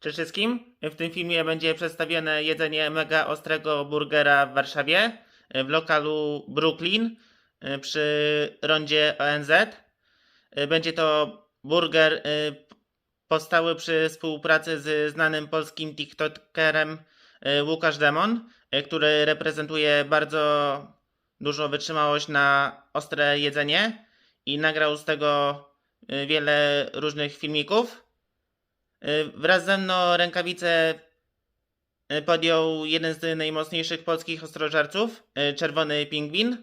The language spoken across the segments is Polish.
Cześć wszystkim. W tym filmie będzie przedstawione jedzenie mega ostrego burgera w Warszawie e, w lokalu Brooklyn e, przy rondzie ONZ. E, Będzie to burger powstały przy współpracy z znanym polskim TikTokerem Łukasz Demon, który reprezentuje bardzo dużą wytrzymałość na ostre jedzenie i nagrał z tego wiele różnych filmików. Y, Wraz ze mną rękawice y, podjął jeden z najmocniejszych polskich ostrożarców, y, czerwony pingwin.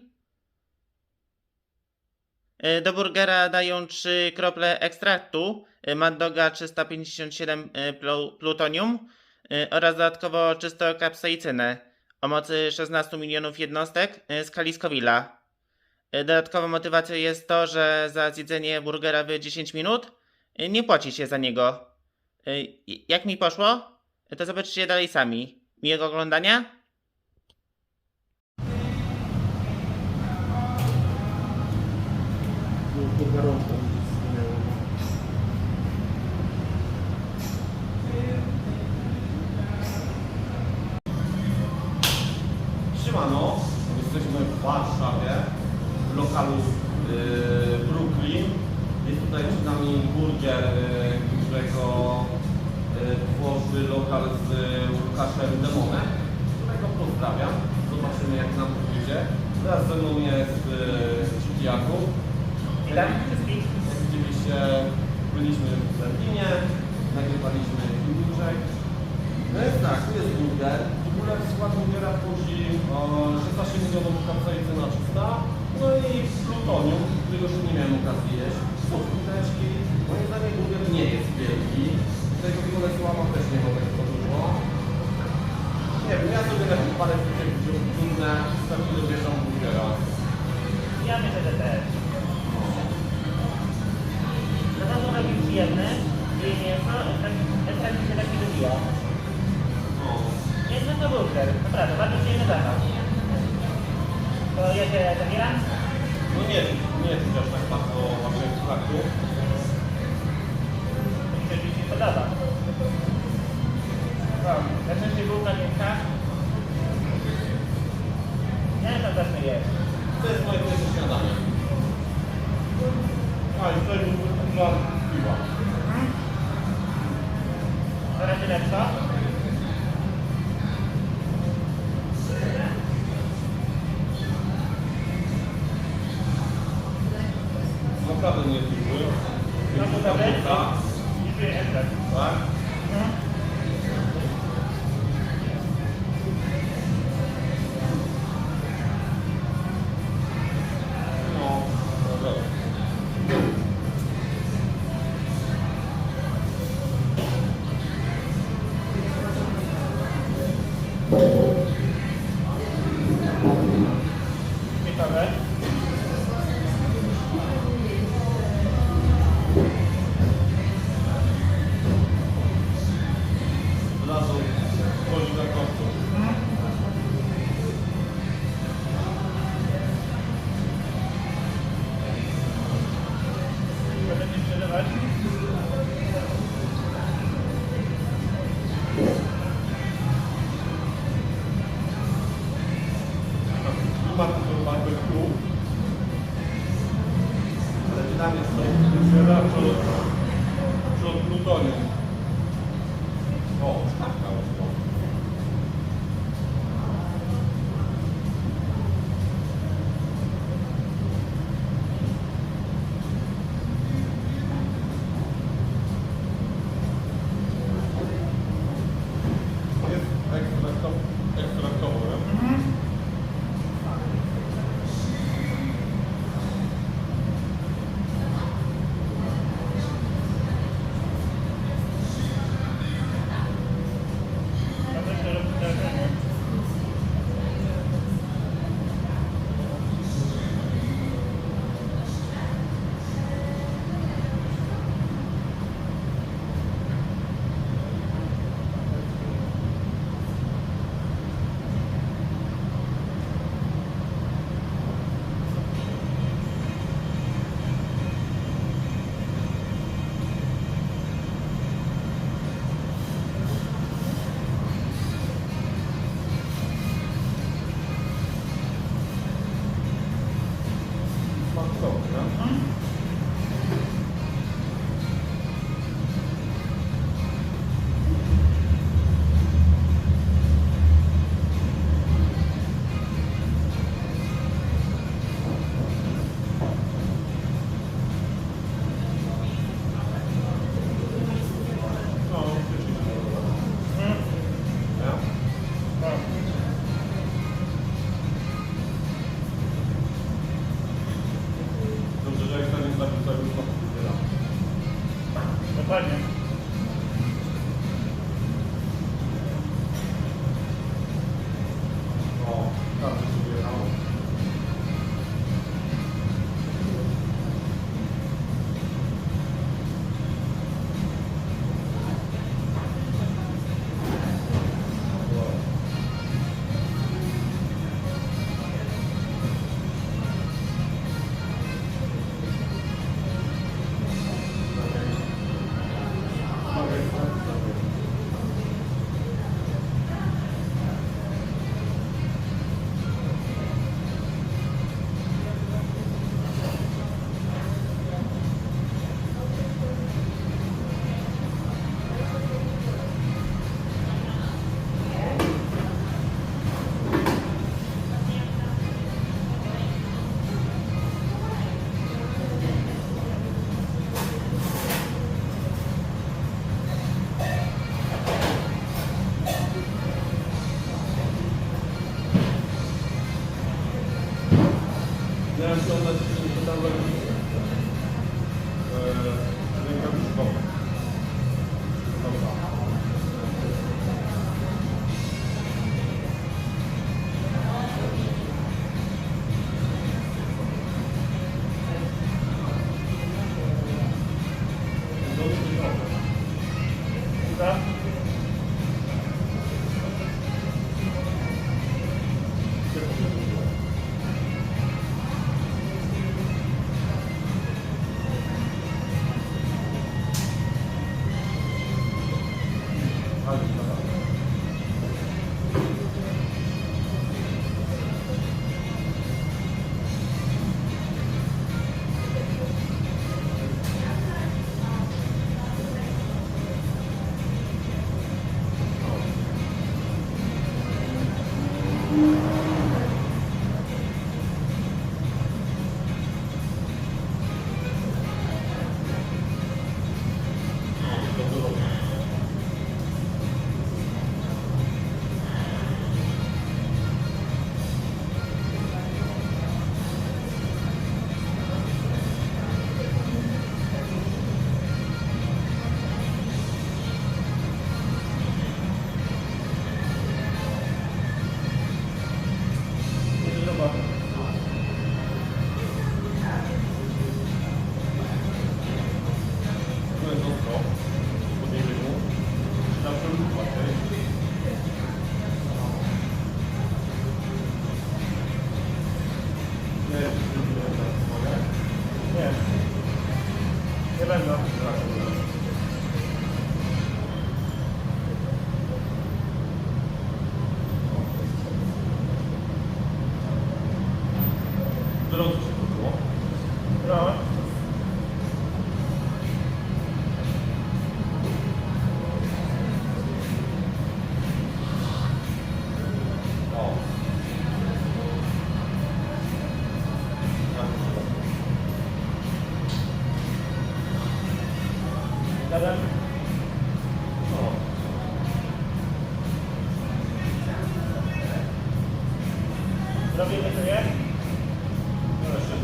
Do burgera dają 3 krople ekstraktu y, Mad Doga 357 y, plu- plutonium oraz dodatkowo czysto kapsaicynę o mocy 16 milionów jednostek skali Scoville'a. Y, Dodatkową motywacją jest to, że za zjedzenie burgera w 10 minut nie płaci się za niego. Jak mi poszło? To zobaczycie dalej sami. Miłego oglądania. Jest tak, burger. W ogóle w skład burgera wchodzi o 16 milionów kapsaicyna czysta, no i plutonium, którego jeszcze nie miałem okazji jeść. Są skuteczki. Moim zdaniem burger nie jest wielki. Tego w ogóle słaba też nie ma tak dużo. Nie wiem, ja sobie na parę chwilek wziął trudne, taki dowieszam burgera. Ja myślę, że Ja się zabieram. No nie, nie jest też tak bardzo właśnie ekstraktu. Mi się oczywiście podoba. O, najczęściej bułka miękka. Nie wiem, tam zacznę jeść. To jest moje pierwsze śniadanie. A i tutaj był dla piwa. Teraz się lepsza. Naprawdę nie jest 감사합니다.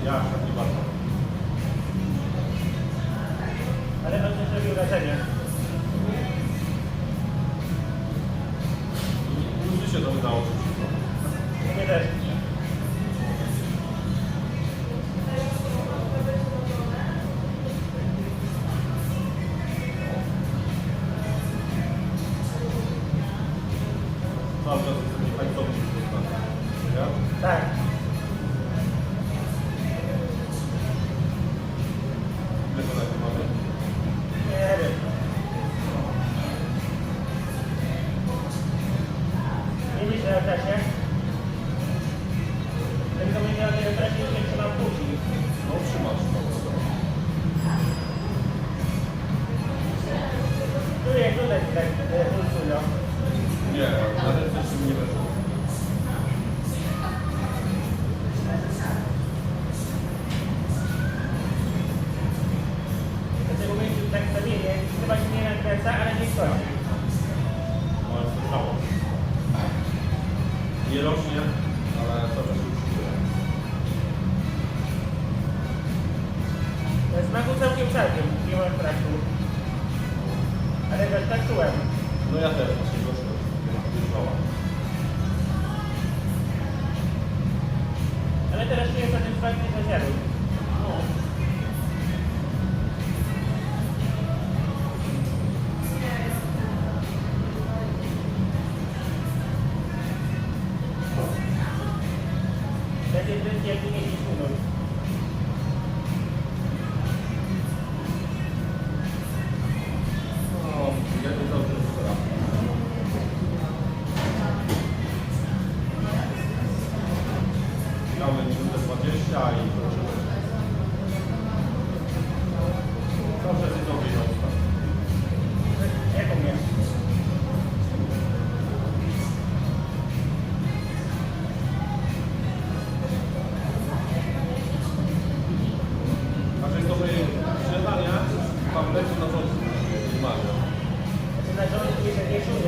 Yeah, Ano ba sa sa'yo, Rasanya? nie rośnie, ale to też Smaku całkiem całkiem, nie mam traku. Ale też tak czułem. No ja też właśnie gorzko. Ale teraz nie jest satysfakcja za ziarno.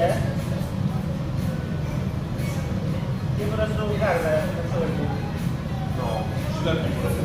Czuje. I po prostu gardle na człowieku. No, ślepnie po prostu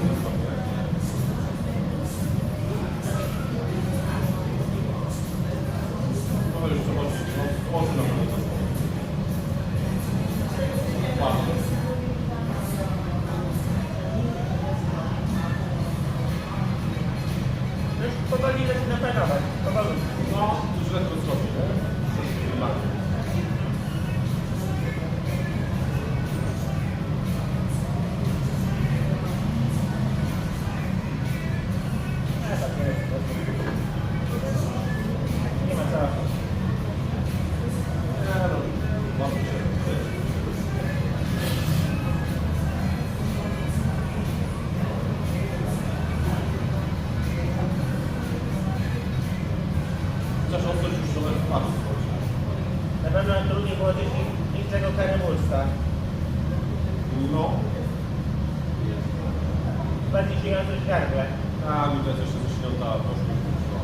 gardle. a mi też jeszcze odda, troszkę już no.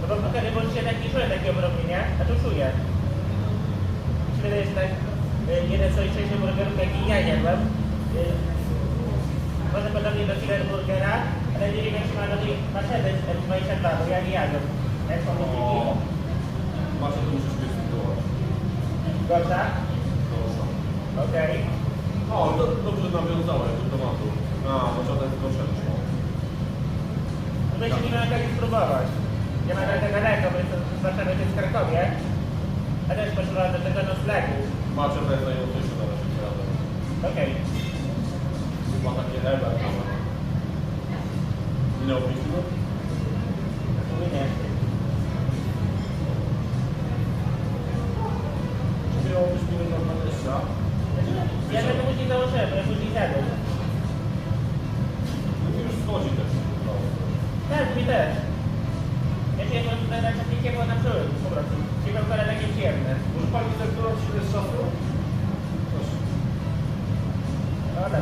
No bo w Karymulście tak nie czuję takiego obrobienia, nie? A tu czuję. Mi się wydaje, że tak y, jeden z ojczejszych burgerów, jaki ja jadłem, y, może podobnie do Killer Burgera, ale nie wiem jak się ma do tej Mercedes M22, bo ja nie jadłem. Jak są O, mówili, Macie to muszę śmieć spróbować. gorsza? Proszę. Okej. O, do, dobrze nawiązałeś do tematu. A, bo trzeba tak proszę No jeszcze nie miałem okazji spróbować. Ja mam trochę daleko, bo jestem w Warszawie, to jest w Krakowie. A też potrzebowałem do tego noclegu. Macie to jest najmocniejsze na razie razem. Okej. Ma takie ewe nawet. Minęło 5 minut? Nie. Czy miało być minut na 20? Znaczy, ja tego później założyłem, bo ja później zjadłem. No i już schodzi też. Mi też. Ja się jako tutaj na na czułem, po prostu. Ciepło ale takie przyjemne. Może pani tak którą chwilę z czasu? Proszę. No dobra.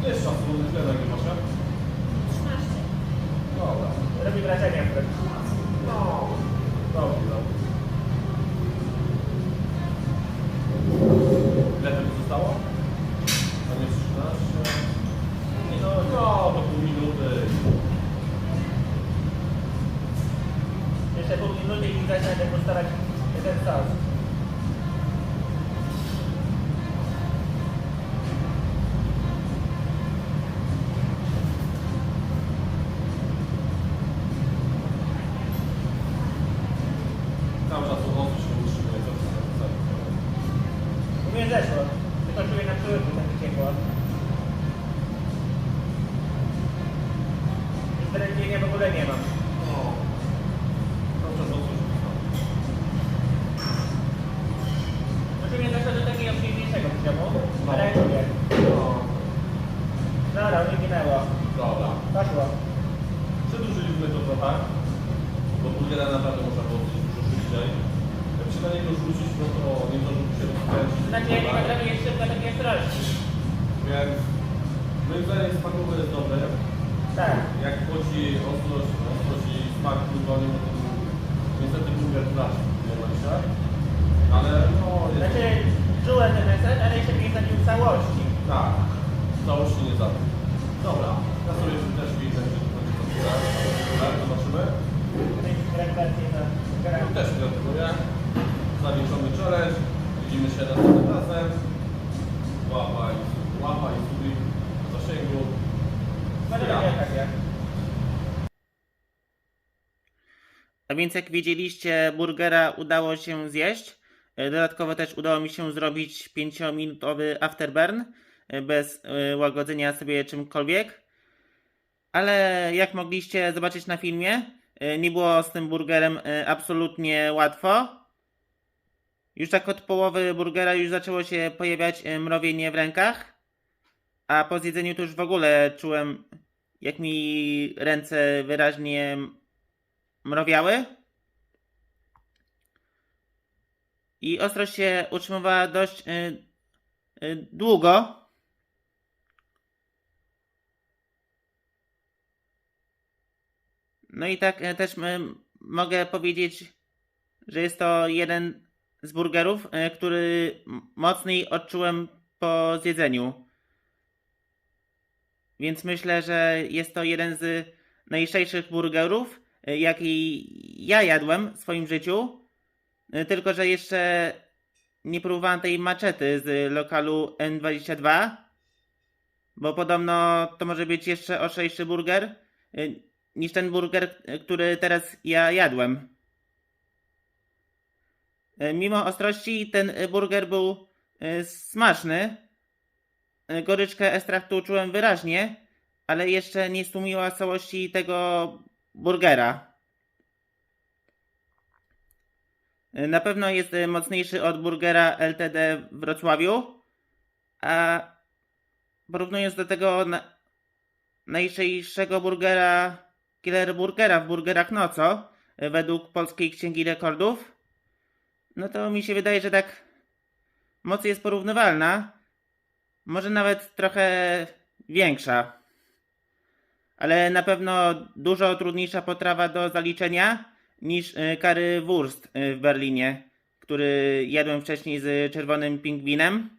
Ile jest czasu? Ile nagrywasz? 13. Dobra. Robi wrażenie akurat. No. Dobrze, dobrze. Ile tego zostało? Tam jest 13. No, no, to pół minuty. Jeszcze pół minuty i zacznę degustować ten sos. Cały czas owocu się utrzymuje. to jest tak, U mnie zeszło. Tylko czuję na przyłyku takie ciepło. Już drętwienia w ogóle nie mam. No. Cały czas owocu się utrzymuje. Znaczy mnie zeszło do takiego przyjemniejszego poziomu, No. ale czuję. No. Dobra, nie minęło. Dobra. Poszło. Przedłużyliśmy to trochę, burgera naprawdę można zjeść dużo szybciej. Jak się na niego rzucić, no to nie zdążył się rozkręcić. Znaczy ja nie potrafię jeść szybko takie ostrości. Więc moim zdaniem smakowy jest dobry. Tak. Jak chodzi o ostrość, ostrość i smak brutalny, no to niestety burger traci w tym momencie. Ale no jest... Znaczy czułem ten eset, ale jeszcze nie zabił całości. Tak, całości nie zabił. Dobra, ja sobie też widzę, że to będzie to. Zobaczymy. Grę. też gratuluję. Zaliczony challenge. Widzimy się następnym razem. Łapa i, łapa i subik w zasięgu. Bardzo Ja. taka okazja. A więc jak widzieliście, burgera udało się zjeść. E, Dodatkowo też udało mi się zrobić 5-minutowy afterburn e, bez e, łagodzenia sobie czymkolwiek. Ale jak mogliście zobaczyć na filmie, nie było z tym burgerem e, absolutnie łatwo. Już tak od połowy burgera już zaczęło się pojawiać e, mrowienie w rękach. A po zjedzeniu to już w ogóle czułem, jak mi ręce wyraźnie mrowiały. I ostrość się utrzymywała dość długo. No i tak e, też m, mogę powiedzieć, że jest to jeden z burgerów, e, który mocniej odczułem po zjedzeniu. Więc myślę, że jest to jeden z najlżejszych burgerów, e, jaki ja jadłem w swoim życiu. E, Tylko, że jeszcze nie próbowałem tej maczety z lokalu N22, bo podobno to może być jeszcze ostrzejszy burger niż ten burger, który teraz ja jadłem. Y, Mimo ostrości ten burger był y, smaczny. Y, Goryczkę ekstraktu czułem wyraźnie, ale jeszcze nie stłumiła całości tego burgera. Na pewno jest mocniejszy od burgera LTD w Wrocławiu, a porównując do tego na, najlżejszego burgera, killer burgera w burgerach Noco, y, według Polskiej Księgi Rekordów, no to mi się wydaje, że tak moc jest porównywalna, może nawet trochę większa. Ale na pewno dużo trudniejsza potrawa do zaliczenia niż y, kary Wurst y, w Berlinie, który jadłem wcześniej z czerwonym pingwinem.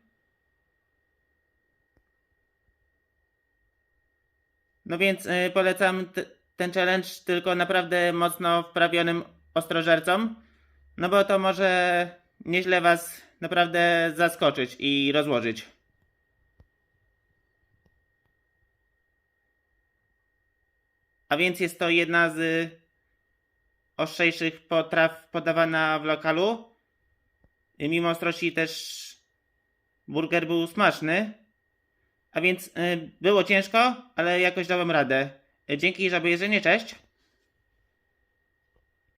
No więc y, polecam ten challenge tylko naprawdę mocno wprawionym ostrożercom, no bo to może nieźle was naprawdę zaskoczyć i rozłożyć. A więc jest to jedna z ostrzejszych potraw podawana w lokalu. Mimo ostrości też burger był smaczny. A więc y, było ciężko, ale jakoś dałem radę. Dzięki za obejrzenie, cześć.